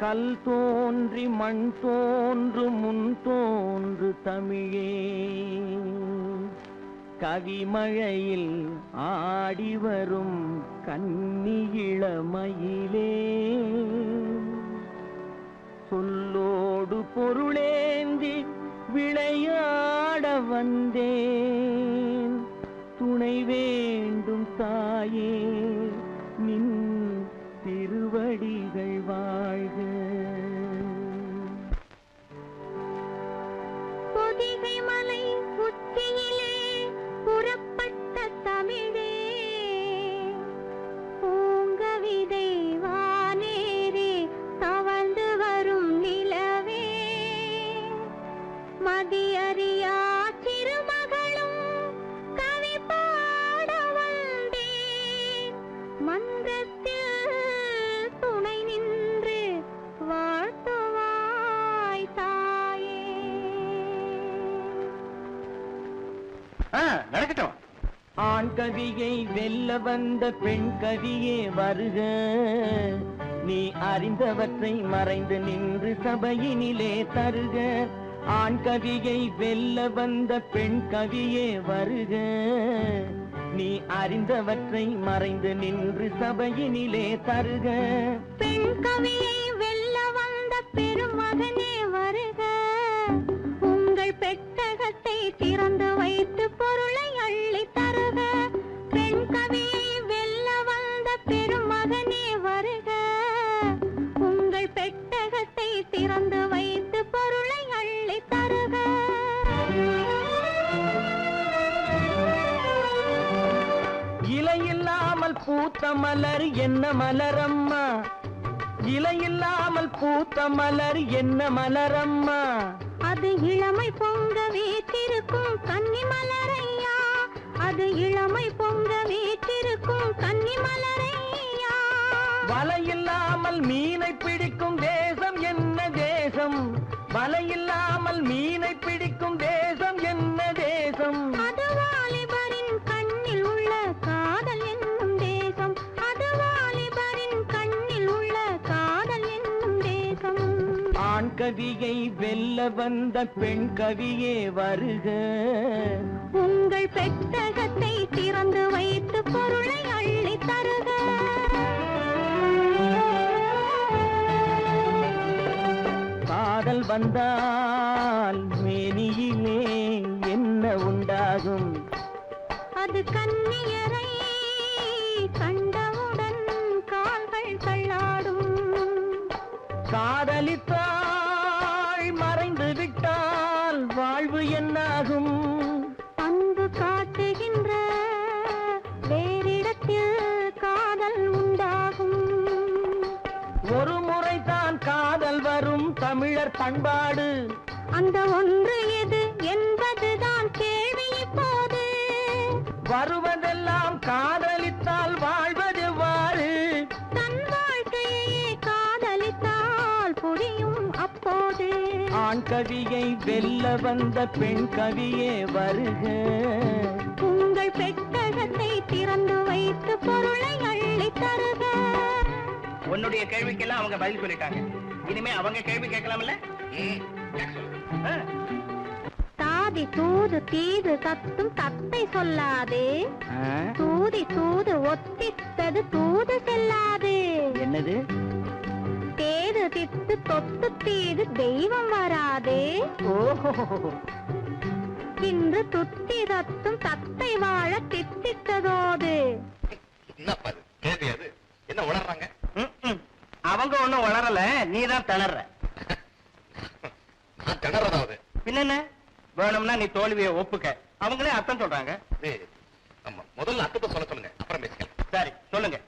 கல் தோன்றி மண் தோன்று முன் தோன்று தமிழே. கவிமழையில் ஆடி வரும் கன்னியிளமயிலே. சொல்லோடு பொருளேந்தி விளையாட வந்தேன். துணை வேண்டும் தாயே. தமிழே பூங்கவிதை வானேறி தவழ்ந்து வரும் நிலவே. மதியறியா சிறுமகளும் கவி பாட வந்தேன் மன்றத்தில் துணை நின்று வாழ்த்துவாய் தாயே. நடக்கட்டும். ஆண் கவியை வெல்ல வந்த பெண் கவியே வருக. நீ அறிந்தவற்றை மறைந்து நின்று சபையினிலே தருக. ஆண் கவியை வெல்ல வந்த பெண் கவியே வருக. நீ அறிந்தவற்றை மறைந்து நின்று சபையினிலே தருக. பெண் கவியை வெல்ல வந்த பெருமகனே வருக. உங்கள் பெட்டகத்தை திறந்து வைத்து பூத்த மலர் என்ன மலரம்மா? இலையில்லாமல் பூத்த மலர் என்ன மலரம்மா? அது இளமை பொங்க வீற்றிருக்கும் கன்னி மலரையா அது இளமை பொங்க வீற்றிருக்கும் கன்னி மலரையா வலையில்லாமல் மீனை பிடிக்கும் தேசம் என்ன தேசம்? வலையில்லாமல் மீனை பிடிக்கும் ஆண் கவியை வெல்ல வந்த பெண் கவியே வருக. உங்கள் பெட்டகத்தை திறந்து வைத்து பொருளை அள்ளி தருக. காதல் வந்தால் மேனியிலே என்ன உண்டாகும்? அது கண்ணியரை காதலித்தாள் மறைந்து விட்டால் வாழ்வு என்னாகும்? அன்பு காட்டுகின்ற வேறிடத்தில் காதல் உண்டாகும். ஒரு முறைதான் காதல் வரும் தமிழர் பண்பாடு. அந்த ஒன்று எது என்பதுதான் கேள்வி இப்போது. வருவதெல்லாம் காதலித்தால் அப்போது ஆண் கவியை வெல்ல வந்த பெண் கவியே வருக. உங்கள் பெட்டகத்தை திறந்து வைத்து பொருளை அள்ளி தருக. உன்னுடைய கேள்விக்கெல்லாம் அவங்க பதில் சொல்லிட்டாங்க. இனிமே அவங்க கேள்வி கேட்கலாம்ல. தாதி தூது தீது கத்தும் தத்தை சொல்லாது. தூதி தூது ஒத்தித்தது தூது செல்லாது. என்னது? தொத்து தீது தெய்வம் வராது. ஓஹோ. இன்று துத்தி தத்தும் தத்தை வாழ தித்தித்ததோது. என்ன ம். அவங்க ஒண்ணும் வளரல நீதான் திணற. நான் திணறதாவது பின்ன வேணும்னா நீ தோல்வியை ஒப்புக்க. அவங்களே அர்த்தம் சொல்றாங்க. ஆமா முதல்ல அர்த்தத்தை சொல்ல சொல்லுங்க. அப்புறம் பேசிக்கலாம். சரி சொல்லுங்க.